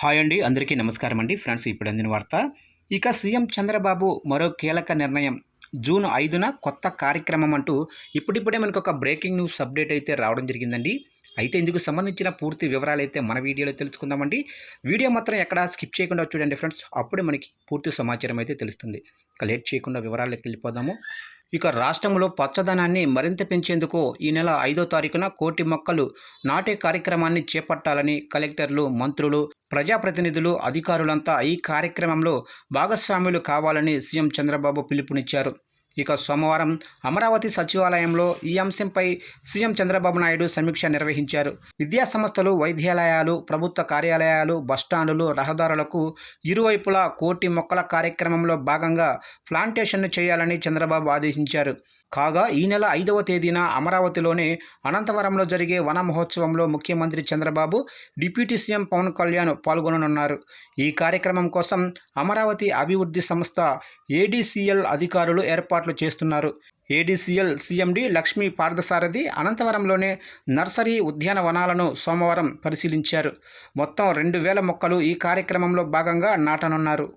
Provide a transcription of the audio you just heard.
Hi అండి అందరికీ నమస్కారం అండి. ఫ్రెండ్స్ ఇప్పుడు అందిన వార్త. ఇక సీఎం చంద్రబాబు మరో కీలక నిర్ణయం. జూన్ ఐదున కొత్త కార్యక్రమం అంటూ ఇప్పుడిప్పుడే మనకు ఒక బ్రేకింగ్ న్యూస్ అప్డేట్ అయితే రావడం జరిగిందండి. అయితే ఇందుకు సంబంధించిన పూర్తి వివరాలు అయితే మన వీడియోలో తెలుసుకుందామండి. వీడియో మాత్రం ఎక్కడా స్కిప్ చేయకుండా చూడండి ఫ్రెండ్స్. అప్పుడే మనకి పూర్తి సమాచారం అయితే తెలుస్తుంది. ఇక లేట్ చేయకుండా వివరాలకు వెళ్ళిపోదాము. ఇక రాష్ట్రంలో పచ్చదనాన్ని మరింత పెంచేందుకు ఈ నెల ఐదో తారీఖున కోటి మొక్కలు నాటే కార్యక్రమాన్ని చేపట్టాలని కలెక్టర్లు మంత్రులు ప్రజాప్రతినిధులు అధికారులంతా ఈ కార్యక్రమంలో భాగస్వాములు కావాలని సీఎం చంద్రబాబు పిలుపునిచ్చారు. ఇక సోమవారం అమరావతి సచివాలయంలో ఈ అంశంపై సీఎం చంద్రబాబు నాయుడు సమీక్ష నిర్వహించారు. విద్యా సంస్థలు వైద్యాలయాలు ప్రభుత్వ కార్యాలయాలు బస్టాండులు రహదారులకు ఇరువైపులా కోటి మొక్కల కార్యక్రమంలో భాగంగా ప్లాంటేషన్ను చేయాలని చంద్రబాబు ఆదేశించారు. కాగా ఈ నెల ఐదవ తేదీన అమరావతిలోని అనంతవరంలో జరిగే వన మహోత్సవంలో ముఖ్యమంత్రి చంద్రబాబు డిప్యూటీ సీఎం పవన్ కళ్యాణ్ పాల్గొననున్నారు. ఈ కార్యక్రమం కోసం అమరావతి అభివృద్ధి సంస్థ ఏడీసీఎల్ అధికారులు ఏర్పాట్లు చేస్తున్నారు. ఏడీసీఎల్ సీఎండి లక్ష్మీ పార్థసారథి అనంతవరంలోనే నర్సరీ ఉద్యానవనాలను సోమవారం పరిశీలించారు. మొత్తం రెండు వేల మొక్కలు ఈ కార్యక్రమంలో భాగంగా నాటనున్నారు.